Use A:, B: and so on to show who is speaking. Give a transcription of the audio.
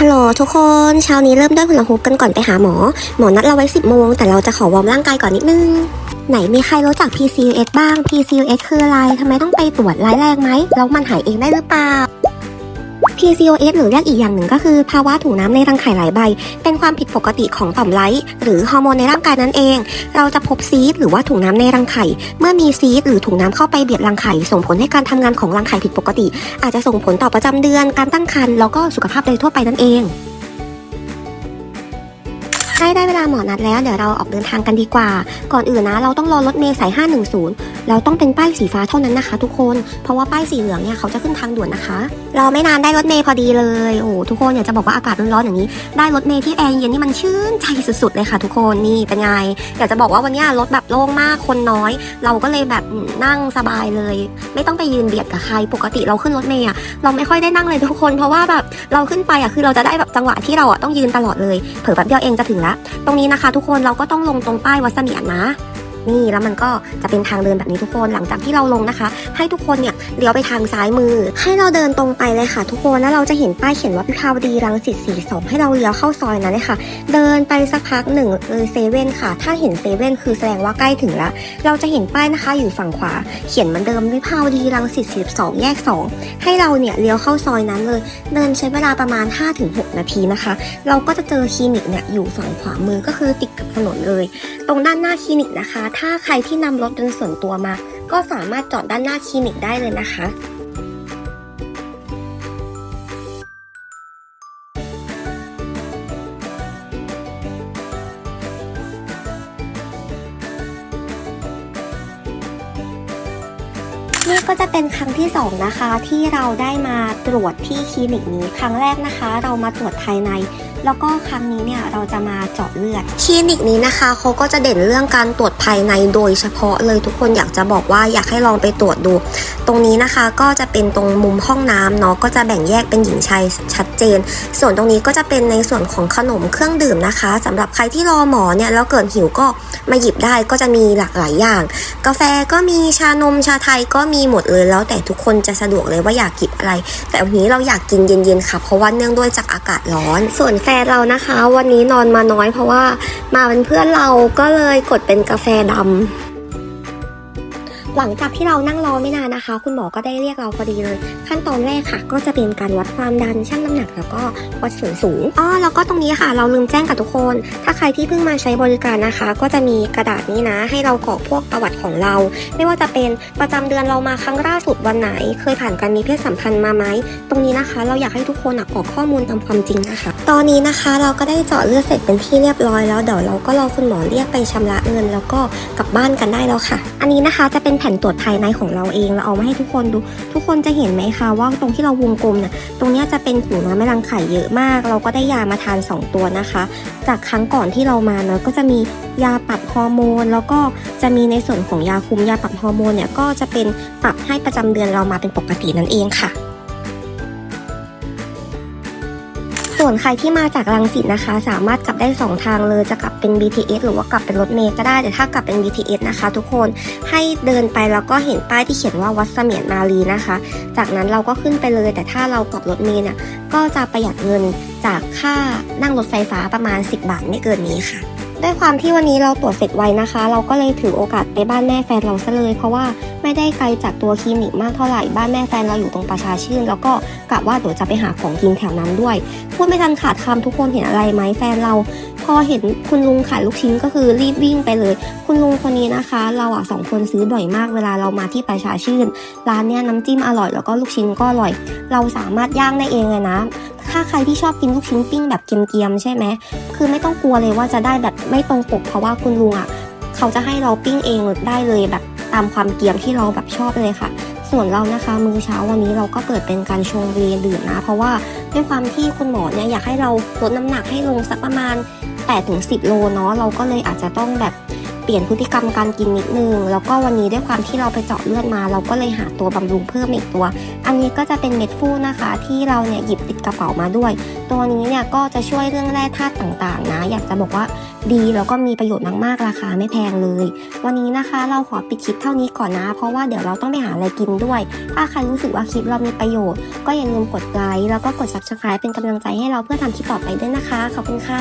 A: ฮัลโหลทุกคนเช้านี้เริ่มด้วยพลังฮุกกันก่อนไปหาหมอ หมอนัดเราไว้ 10 โมง แต่เราจะขอวอร์มร่างกายก่อนนิดนึง ไหนมีใครรู้จัก PCOS บ้าง PCOS คืออะไรทำไมต้องไปตรวจร้ายแรงไหมแล้วมันหายเองได้หรือเปล่า PCOS หรือเรียกอีกอย่างหนึ่งก็คือภาวะถุงน้ำในรังไข่หลายใบ เป็นความผิดปกติของต่อมไร้หรือฮอร์โมนในร่างกายนั่นเอง เราจะพบซีสหรือว่าถุงน้ำในรังไข่ เมื่อมีซีสหรือถุงน้ำเข้าไปเบียดรังไข่ ส่งผลให้การทำงานของรังไข่ผิดปกติ อาจจะส่งผลต่อประจำเดือน การตั้งครรภ์แล้วก็สุขภาพโดยทั่วไปนั่นเองใกล้ได้เวลาหมอนัดแล้วเดี๋ยวเราออกเดินทางกันดีกว่า ก่อนอื่นนะ เราต้องรอรถเมล์สาย 510 เราต้องเป็นป้ายสีฟ้าเท่านั้นนะคะ ทุกคน เพราะว่าป้ายสีเหลืองเนี่ยเขาจะขึ้นทางด่วนนะคะเราไม่นานได้รถเมล์พอดีเลย โอ้ทุกคนอยากจะบอกว่าอากาศร้อนๆอย่างนี้ ได้รถเมล์ที่แอร์เย็นนี่มันชื่นใจสุดๆเลยค่ะทุกคน นี่เป็นไง อยากจะบอกว่าวันนี้รถแบบโล่งมาก คนน้อย เราก็เลยแบบนั่งสบายเลย ไม่ต้องไปยืนเบียดกับใคร ปกติเราขึ้นรถเมล์อะเราไม่ค่อยได้นั่งเลยทุกคน เพราะว่าแบบเราขึ้นไปอะคือเราจะได้แบบจังหวะที่เราอะต้องยืนตลอดเลย เผลอแป๊บเดียวเองจะถึงละ ตรงนี้นะคะ ทุกคนเราก็ต้องลงตรงป้ายวัดเสมียนนะ นี่แล้วมันก็จะเป็นทางเดินแบบนี้ทุกคนหลังจากที่เราลงนะคะ ให้ทุกคนเนี่ยเลี้ยวไปทางซ้ายมือ ให้เราเดินตรงไปเลยค่ะ ทุกคนแล้วเราจะเห็นป้ายเขียนว่าพิพาวดีรังสิต42ให้เราเลี้ยวเข้าซอยนั้นเลยค่ะเดินไปสักพักหนึ่งเลยเซเว่นค่ะ ถ้าเห็นเซเว่นคือแสดงว่าใกล้ถึงแล้วเราจะเห็นป้ายนะคะอยู่ฝั่งขวา เขียนเหมือนเดิมวิภาวดีรังสิต42แยก 2 ให้เราเนี่ยเลี้ยวเข้าซอยนั้นเลย เดินใช้เวลาประมาณ 5-6 นาทีนะคะ เราก็จะเจอคลินิกเนี่ยอยู่ฝั่งขวามือก็คือติดกับถนนเลย ตรงด้านหน้าคลินิกนะคะถ้าใครที่นำรถยนต์ส่วนตัวมา ก็สามารถจอดด้านหน้าคลินิกได้เลยนะคะนี่ก็จะเป็นครั้งที่สองนะคะ ที่เราได้มาตรวจที่คลินิกนี้ ครั้งแรกนะคะ เรามาตรวจภายใน แล้วก็ครั้งนี้เนี่ยเราจะมาเจาะเลือด คลินิกนี้นะคะเขาก็จะเด่นเรื่องการตรวจภายในโดยเฉพาะเลยทุกคนอยากจะบอกว่าอยากให้ลองไปตรวจดู ตรงนี้นะคะก็จะเป็นตรงมุมห้องน้ำเนาะก็จะแบ่งแยกเป็นหญิงชายชัดเจน ส่วนตรงนี้ก็จะเป็นในส่วนของขนมเครื่องดื่มนะคะสำหรับใครที่รอหมอเนี่ยแล้วเกิดหิวก็มาหยิบได้ก็จะมีหลากหลายอย่าง กาแฟก็มีชานมชาไทยก็มีหมดเลยแล้วแต่ทุกคนจะสะดวกเลยว่าอยากกินอะไร แต่วันนี้เราอยากกินเย็นๆค่ะเพราะว่าเนื่องด้วยจากอากาศร้อน ส่วนแฟนเรานะคะ วันนี้นอนมาน้อยเพราะว่ามาเป็นเพื่อนเราก็เลยกดเป็นกาแฟดำ หลังจากที่เรานั่งรอไม่นานนะคะ คุณหมอก็ได้เรียกเราพอดีเลย ขั้นตอนแรกค่ะ ก็จะเป็นการวัดความดันชั่งน้ำหนักแล้วก็วัดส่วนสูงอ๋อแล้วก็ตรงนี้ค่ะ เราลืมแจ้งกับทุกคน ถ้าใครที่เพิ่งมาใช้บริการนะคะ ก็จะมีกระดาษนี้นะ ให้เรากรอกพวกประวัติของเรา ไม่ว่าจะเป็นประจำเดือนเรามาครั้งล่าสุดวันไหน เคยผ่านการมีเพศสัมพันธ์มาไหมตรงนี้นะคะ เราอยากให้ทุกคนกรอกข้อมูลตามความจริงนะคะ ตอนนี้นะคะเราก็ได้เจาะเลือดเสร็จเป็นที่เรียบร้อยแล้วเดี๋ยวเราก็รอคุณหมอเรียกไปชำระเงิน แล้วก็กลับบ้านกันได้แล้วค่ะ อันนี้นะคะจะเป็นแผนตรวจภายในของเราเองเราเอามาให้ทุกคนดู ทุกคนจะเห็นไหมคะว่าตรงที่เราวงกลมเนี่ยตรงนี้จะเป็นถุงน้ำแม่รังไข่เยอะมาก เราก็ได้ยามาทาน 2 ตัวนะคะ จากครั้งก่อนที่เรามาเนาะก็จะมียาปรับฮอร์โมน แล้วก็จะมีในส่วนของยาคุมยาปรับฮอร์โมนเนี่ยก็จะเป็นปรับให้ประจำเดือนเรามาเป็นปกตินั่นเองค่ะ ส่วนใครที่มาจากรังสิตนะคะ สามารถกลับได้ 2 ทางเลยจะกลับเป็น BTS หรือว่ากลับเป็นรถเมล์ก็ได้แต่ถ้ากลับเป็น BTS นะคะ ทุกคนให้เดินไปแล้วก็เห็นป้ายที่เขียนว่าวัดเสมียนนารีนะคะ จากนั้นเราก็ขึ้นไปเลย แต่ถ้าเรากลับรถเมล์เนี่ยก็จะประหยัดเงินจากค่านั่งรถไฟฟ้าประมาณ 10 บาทไม่เกินนี้ค่ะ ด้วยความที่วันนี้เราตรวจเสร็จไวนะคะ เราก็เลยถือโอกาสไปบ้านแม่แฟนเราซะเลย เพราะว่าไม่ได้ไกลจากตัวคลินิกมากเท่าไหร่บ้านแม่แฟนเราอยู่ตรงประชาชื่น แล้วก็กะว่าเดี๋ยวจะไปหาของกินแถวนั้นด้วยพูดไม่ทันขาดคำทุกคนเห็นอะไรไหมแฟนเรา พอเห็นคุณลุงขายลูกชิ้นก็คือรีบวิ่งไปเลย คุณลุงคนนี้นะคะ เราอะสองคนซื้อบ่อยมากเวลาเรามาที่ประชาชื่น ร้านเนี้ยน้ำจิ้มอร่อยแล้วก็ลูกชิ้นก็อร่อย เราสามารถย่างได้เองเลยนะ ถ้าใครที่ชอบกินลูกชิ้นปิ้งแบบเกรียมๆใช่ไหมคือไม่ต้องกลัวเลยว่าจะได้แบบไม่ตรงปกเพราะว่าคุณลุงอะเขาจะให้เราปิ้งเองได้เลยแบบตามความเกรียมที่เราแบบชอบเลยค่ะ ส่วนเรานะคะ มื้อเช้าวันนี้เราก็เปิดเป็นการชงเวย์ดื่มนะ เพราะว่าด้วยความที่คุณหมอเนี่ยอยากให้เราลดน้ำหนักให้ลงสักประมาณ8-10 โลเนาะเราก็เลยอาจจะต้องแบบ เปลี่ยนพฤติกรรมการกินนิดนึง แล้วก็วันนี้ด้วยความที่เราไปเจาะเลือดมา เราก็เลยหาตัวบำรุงเพิ่มอีกตัว อันนี้ก็จะเป็นเม็ดฟูนะคะ ที่เราเนี่ยหยิบติดกระเป๋ามาด้วย ตัวนี้เนี่ยก็จะช่วยเรื่องแร่ธาตุต่างๆ นะ อยากจะบอกว่าดีแล้วก็มีประโยชน์มากๆ ราคาไม่แพงเลย วันนี้นะคะเราขอปิดคลิปเท่านี้ก่อนนะ เพราะว่าเดี๋ยวเราต้องไปหาอะไรกินด้วย ถ้าใครรู้สึกว่าคลิปเรามีประโยชน์ ก็อย่าลืมกดไลค์แล้วก็กด subscribe เป็นกำลังใจให้เราเพื่อทำคลิปต่อไปด้วยนะคะ ขอบคุณค่ะ